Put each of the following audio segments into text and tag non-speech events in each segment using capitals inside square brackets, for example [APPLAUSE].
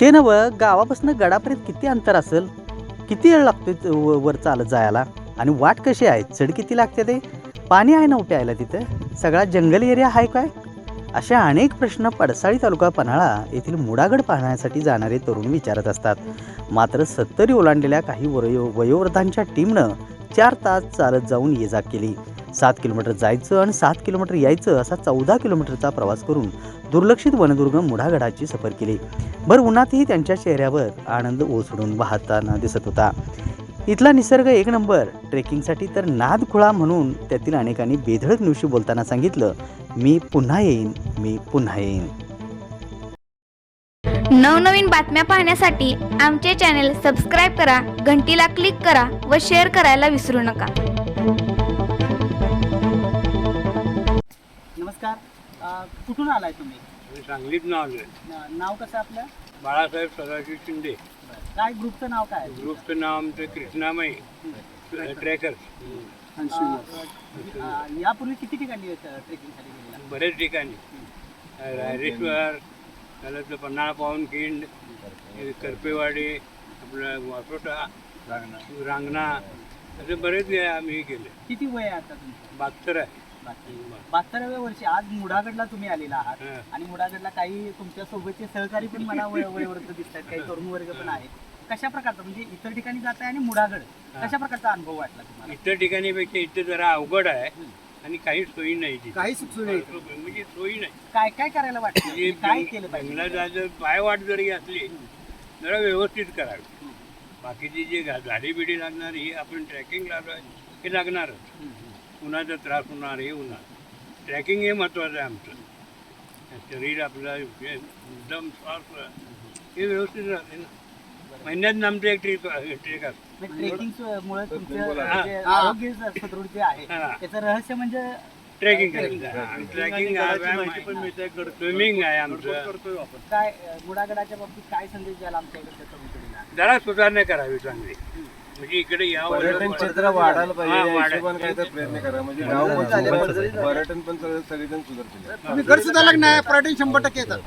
ते नव गावापासून गडापर्यंत किती अंतर असेल? किती वेळ लागतो व- वर चालत जायला? आणि वाट कशी आहे? चढ किती लागते ते? पाणी आहे ना प्यायला तिथं? सगळा जंगल एरिया आहे काय? अशा अनेक प्रश्न पडसाळी तालुका पन्हाळा येथील मुडागड पाहण्यासाठी जाणारे तरुण विचारत असतात. मात्र सत्तरी ओलांडलेल्या काही वयो वयोवृद्धांच्या टीमनं चार तास चालत जाऊन ये जा केली. सात किलोमीटर जायचं आणि सात किलोमीटर यायचं असा चौदा किलोमीटरचा प्रवास करून दुर्लक्षित वनदुर्ग मुढागडाची सफर केली. भर उन्हातही त्यांच्या चेहऱ्यावर आनंद ओसडून वाहताना दिसत होता. इथला निसर्ग एक नंबर. ट्रेकिंगसाठी तर नादखुळा म्हणून त्यातील अनेकांनी बेधडक न्यूशी बोलताना सांगितलं मी पुन्हा येईन मी पुन्हा येईन. नवनवीन बातम्या पाहण्यासाठी आमचे चॅनेल सबस्क्राईब करा घंटीला क्लिक करा व शेअर करायला विसरू नका. कुठून आलाय तुम्ही? मी सांगलीत नाव आलोय नाव कसं आपलं? बाळासाहेब सदाशिव शिंदे. काय ग्रुपचं नाव काय? ग्रुपचं नाव आमचं कृष्णामय. ट्रॅकर यापूर्वी किती ठिकाणी ट्रेकिंगसाठी गेलेला? बरेच ठिकाणी. रायरेश्वर त्याला तर पन्हाळा पावनखिंड हे करपेवाडी आपलं वासोटा रांगणा. असे बरेच आम्ही केले. किती वय आहे आता तुमचं? बहात्तर आहे. बहात्तराव्या वर्षी आज मुडागडला तुम्ही आलेला आहात. आणि मुडागडला काही तुमच्या सोबतचे सहकारी पण मला वय- वयोवृद्ध दिसतात काही तरुण वर्ग पण आहेत. कशा प्रकारचा म्हणजे इतर ठिकाणी जात आहे आणि मुडागड कशा प्रकारचा अनुभव वाटला तुम्हाला? इतर ठिकाणी पेक्षा इथे जरा अवघड आहे आणि काही सोयी नाही. काही सुचले म्हणजे सोयी नाही. काय काय करायला वाटतं? म्हणजे काय केलं पाहिजे? जर पायवाट जरी असली जरा व्यवस्थित करावी. बाकीची जी झाडी बिडी लागणार ही आपण ट्रॅकिंग लागलोय हे लागणारच. उन्हाचा त्रास होणार हे होणार. ट्रॅकिंग हे महत्त्वाचं आहे आमचं. शरीर आपलं एकदम श्वास हे व्यवस्थित राहते ना. महिन्यात आमचं एक ट्रिप ट्रेक असतं. ट्रेकिंग मुळे तुमचं हा. जे आरोग्य सदृढ जे आहे. त्याचं रहस्य म्हणजे ट्रेकिंग करायचं. ट्रॅकिंग स्विमिंग आहे. आमचं. काय अं, मुडागडाच्या बाबतीत काय संदेश द्याल आमच्या इकडच्या जरा सुधारणा करावी चांगली. म्हणजे इकडे या पर्यटन क्षेत्र वाढायला पाहिजे या. हिशोबाने प्रयत्न करा. म्हणजे गाव मजबूत, पर्यटन पण सगळे सगळेजण सुधारतील. तुम्ही गड सुद्धा नाही पर्यटन शंभर टक्के येतात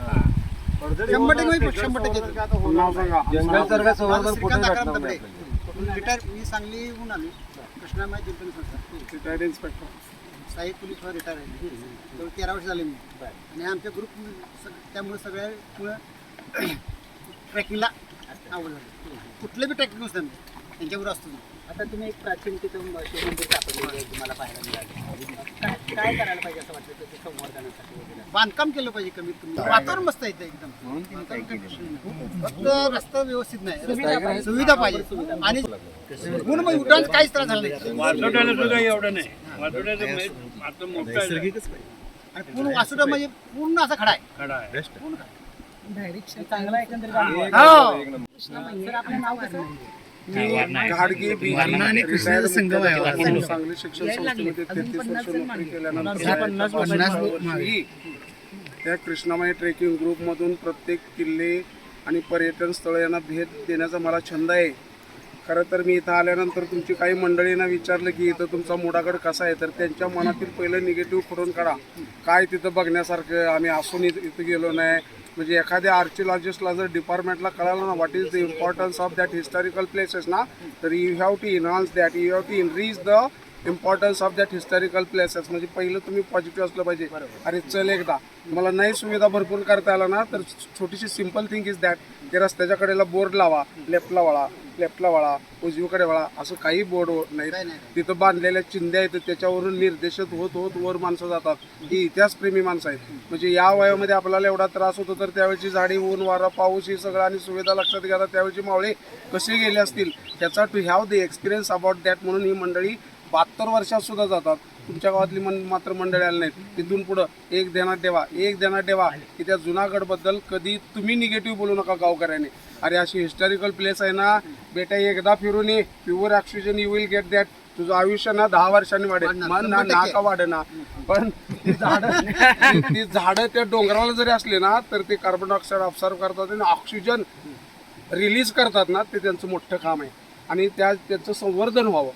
शंभर टक्के शंभर टक्के येतात जंगल सर्ग संवर्धन कुठे श्रीकांत नाही. आपल्याला. रिटायर मी सांगलीहून आलो. कृष्णामाई जिंकणी संस्था. Retired inspector. सहाय्यक पोलीस रिटायर आहे. जवळ तेरा वर्ष झाले मी. आणि आमच्या ग्रुप त्यामुळे सगळ्यामुळं [CLEARS THROAT] ट्रेकिंगला आवड झाली. कुठलं बी ट्रेकिंग असतं त्यांच्याबरोबर असतो. आता तुम्ही एक प्राचीन तिथं शिवमंदिर सापडलेलं आहे तुम्हाला पाहायला मिळालं. काय काय करायला पाहिजे असं वाटतं त्याच्या संवर्धनासाठी वगैरे? बांधकाम केलं पाहिजे कमीत कमी. वातावरण मस्त आहे इथं एकदम. बांधकाम काही प्रश्न नाही. फक्त रस्ता व्यवस्थित नाही. सुविधा पाहिजे. आणि उड्डाण काहीच त्रास झाला नाही. वासोट्याला सुद्धा एवढं नाही. वासोट्याचं मै- आता मोठं आहे. आणि पूर्ण वासुदा म्हणजे पूर्ण असा खडा आहे. खडा आहे. चांगला एकंदरीत अनुभव आहे. हो. सर आपलं नाव कसं? घाडगे आणि कृष्णाचा संगम आहे सांगली शिक्षण संस्थेमध्ये तेहतीस वर्ष नोकरी केल्यानंतर त्या कृष्णामाई ट्रेकिंग ग्रुपमधून प्रत्येक किल्ले आणि पर्यटन स्थळ यांना भेट देण्याचा मला छंद आहे. खरं तर मी इथं आल्यानंतर तुमची काही मंडळींना विचारलं की इथं तुमचा मोडागड कसा आहे तर त्यांच्या मनातील पहिलं निगेटिव्ह खोडून काढा. काय तिथं बघण्यासारखं आम्ही असून इथं गेलो नाही. म्हणजे एखाद्या आर्चिलॉजिस्टला जर डिपार्टमेंटला कळालं ना what is the importance of that historical places ना तर you have to enhance that you have to enrich the importance of that historical places म्हणजे पहिलं तुम्ही पॉझिटिव्ह असलं पाहिजे. अरे चल एकदा. मला नाही सुविधा भरपूर करता आला ना तर छोटीशी सिंपल थिंग इज दॅट की रस्त्याच्या कडेला बोर्ड लावा लेफ्टला वळा लेफ्टला वळा उजवीकडे वळा असं काही बोर्ड नाही. तिथं बांधलेल्या चिंध्या आहेत त्याच्यावरून निर्देशित होत होत वर माणसं जातात. ही इतिहासप्रेमी माणसं आहेत. म्हणजे या वयामध्ये आपल्याला एवढा त्रास होतो तर त्यावेळची झाडी ऊन वारा पाऊस ही सगळं आणि सुविधा लक्षात घ्या. त्यावेळची मावळे कसे गेले असतील त्याचा to have the experience about that म्हणून ही मंडळी बहात्तर वर्षात सुद्धा जातात. तुमच्या गावातली मन मात्र मंडळी आली नाहीत. तिथून पुढं एक ध्यानात ठेवा एक ध्यानात ठेवा की त्या जुनागडबद्दल कधी तुम्ही निगेटिव्ह बोलू नका गावकऱ्याने. अरे अशी हिस्टॉरिकल प्लेस आहे ना बेटा एकदा फिरून ये pure oxygen you will get that तुझं आयुष्य ना दहा वर्षांनी वाढेल. मन ना नाका वाढेना. पण ती झाडं ती झाडं त्या डोंगराला जरी असले ना तर ते कार्बन डायऑक्साईड ऑब्झर्व करतात आणि ऑक्सिजन रिलीज करतात ना ते त्यांचं मोठं काम आहे. आणि त्या त्यांचं संवर्धन व्हावं.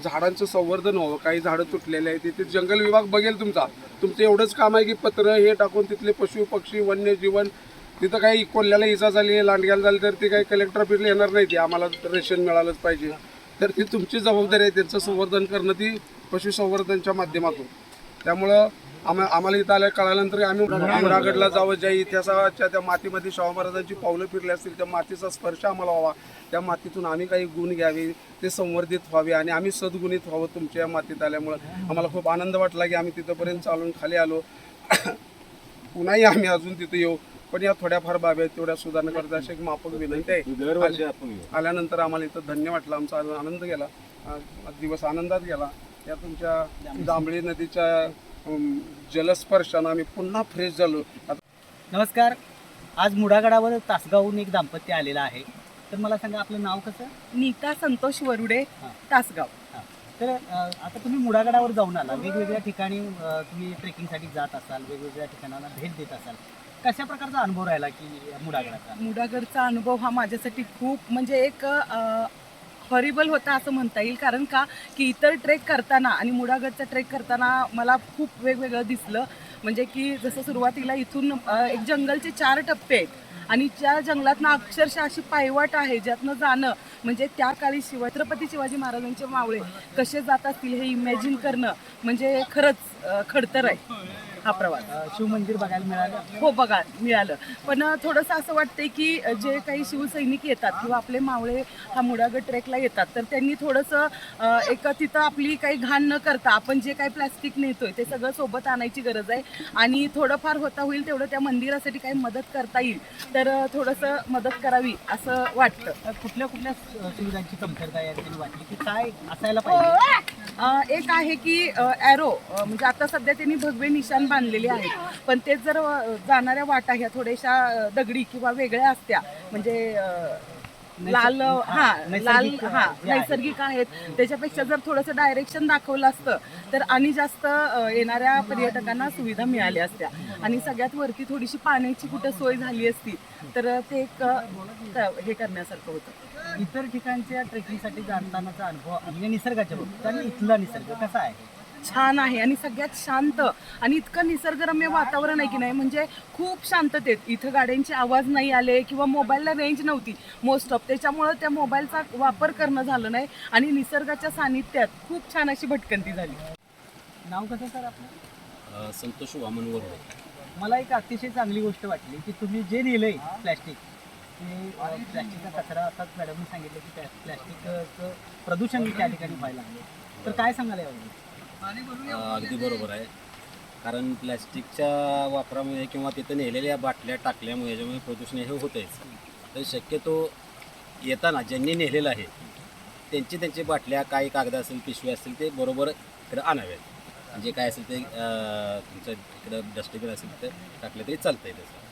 झाडांचं संवर्धन व्हावं काही झाडं तुटलेले आहेत तिथे जंगल विभाग बघेल तुमचा. तुमचं एवढंच काम आहे की पत्र हे टाकून तिथले पशु पक्षी वन्यजीवन तिथं काही कोल्ह्याला इजा झाली लांडग्याला झाली तर ती काही कलेक्टर ऑफिसला येणार नाही ती आम्हाला रेशन मिळालंच पाहिजे. तर ती तुमची जबाबदारी आहे त्यांचं संवर्धन करणं ती पशुसंवर्धनच्या माध्यमातून. त्यामुळं आम्हा आम्हाला इथं आल्या कळाल्यानंतर आम्ही मुरागडला जावं ज्या इतिहासाच्या त्या मातीमध्ये शाहू महाराजांची पावलं फिरली असतील त्या मातीचा स्पर्श आम्हाला व्हावा. त्या मातीतून आम्ही काही गुण घ्यावे ते संवर्धित व्हावे आणि आम्ही सद्गुणित व्हावं तुमच्या या मातीत आल्यामुळं. आम्हाला खूप आनंद वाटला की आम्ही तिथंपर्यंत चालून खाली आलो. पुन्हाही आम्ही अजून तिथे येऊ. पण या थोड्याफार बाबी आहेत तेवढ्या सुधारणा करता अशी एक माफक विनंती आहे. आल्यानंतर आम्हाला इथं धन्य वाटलं आमचा आनंद गेला. दिवस आनंदात गेला. या तुमच्या जांभळी नदीच्या जलस्पर्शानं आम्ही पुन्हा फ्रेश झालो. नमस्कार. आज मुडागडावर तासगावहून एक दाम्पत्य आलेलं आहे. तर मला सांगा आपलं नाव कसं? नीता संतोष वरुडे हा. तासगाव. तर आता तुम्ही मुडागडावर जाऊन आला. वेगवेगळ्या ठिकाणी तुम्ही ट्रेकिंगसाठी जात असाल वेगवेगळ्या ठिकाणाला भेट देत असाल. कशा प्रकारचा अनुभव राहिला की मुडागडाचा मुडागडचा अनुभव हा माझ्यासाठी खूप म्हणजे एक हॉरिबल होता असं म्हणता येईल. कारण का? की इतर ट्रेक करताना आणि मुडागडचा ट्रेक करताना मला खूप वेगवेगळं दिसलं. म्हणजे की जसं सुरुवातीला इथून एक जंगलचे चार टप्पे आहेत. आणि त्या जंगलातनं अक्षरशः अशी पायवाट आहे ज्यातनं जाणं म्हणजे त्या काळी शिव छत्रपती शिवाजी महाराजांचे मावळे कसे जात असतील हे इमॅजिन करणं म्हणजे खरंच खडतर आहे. हा प्रवास. शिवमंदिर बघायला मिळालं? हो बघा मिळालं. पण थोडंसं असं वाटतंय की जे काही शिवसैनिक येतात किंवा आपले मावळे हा मुडागड ट्रेकला येतात तर त्यांनी थोडंसं एक तिथं आपली काही घाण न करता आपण जे काही प्लास्टिक नेतोय ते सगळं सोबत आणायची गरज आहे. आणि थोडंफार होता होईल तेवढं त्या मंदिरासाठी काही मदत करता येईल. तर थोडंसं मदत करावी असं वाटतं. कुठल्या कुठल्या सुविधांची कमतरता या वाटली की काय असायला पाहिजे? अ, एक आहे की ॲरो म्हणजे आता सध्या त्यांनी भगवे निशाण बांधलेले आहेत. पण तेच जर जाणाऱ्या वाटा ह्या थोड्याशा दगडी किंवा वेगळ्या असत्या. म्हणजे लाल हा नैसर्गिक, लाल हा आहे. नैसर्गिक आहेत. त्याच्यापेक्षा जर थोडंसं डायरेक्शन दाखवलं असतं तर आणि जास्त येणाऱ्या पर्यटकांना सुविधा मिळाल्या असत्या. आणि सगळ्यात वरती थोडीशी पाण्याची कुठं सोय झाली असती तर ते एक हे करण्यासारखं होतं. इतर ठिकाणच्या ट्रेकिंगसाठी जातानाचा अनुभव म्हणजे निसर्गाच्या बाबतीत आणि इथला निसर्ग कसा आहे? छान आहे आणि सगळ्यात शांत आणि इतकं निसर्गरम्य वातावरण आहे की नाही म्हणजे खूप शांततेत. इथं गाड्यांचे आवाज नाही आले किंवा मोबाईलला रेंज नव्हती. मोस्ट ऑफ त्याच्यामुळं त्या मोबाईलचा वापर करणं झालं नाही आणि निसर्गाच्या सानिध्यात खूप छान अशी भटकंती झाली. नाव कसं सर आपलं? संतोष वामन मला एक अतिशय चांगली गोष्ट वाटली की तुम्ही जे नेलंय प्लॅस्टिक की प्लॅस्टिकचा कचरा आता मॅडमने सांगितलं की प्लॅस्टिकचं प्रदूषण त्या ठिकाणी व्हायला लागलं तर काय सांगायला यावं अगदी बरोबर आहे. कारण प्लॅस्टिकच्या वापरामुळे किंवा तिथं नेलेल्या बाटल्या टाकल्यामुळे याच्यामुळे प्रदूषण हे होतंच तर शक्यतो येताना ज्यांनी नेलेलं आहे त्यांची त्यांची बाटल्या काही कागद असेल पिशवी असतील ते बरोबर इकडं आणाव्यात. जे काय असेल ते तुमचं इकडं डस्टबिन असेल ते टाकलं तरी चालतं आहे तसं.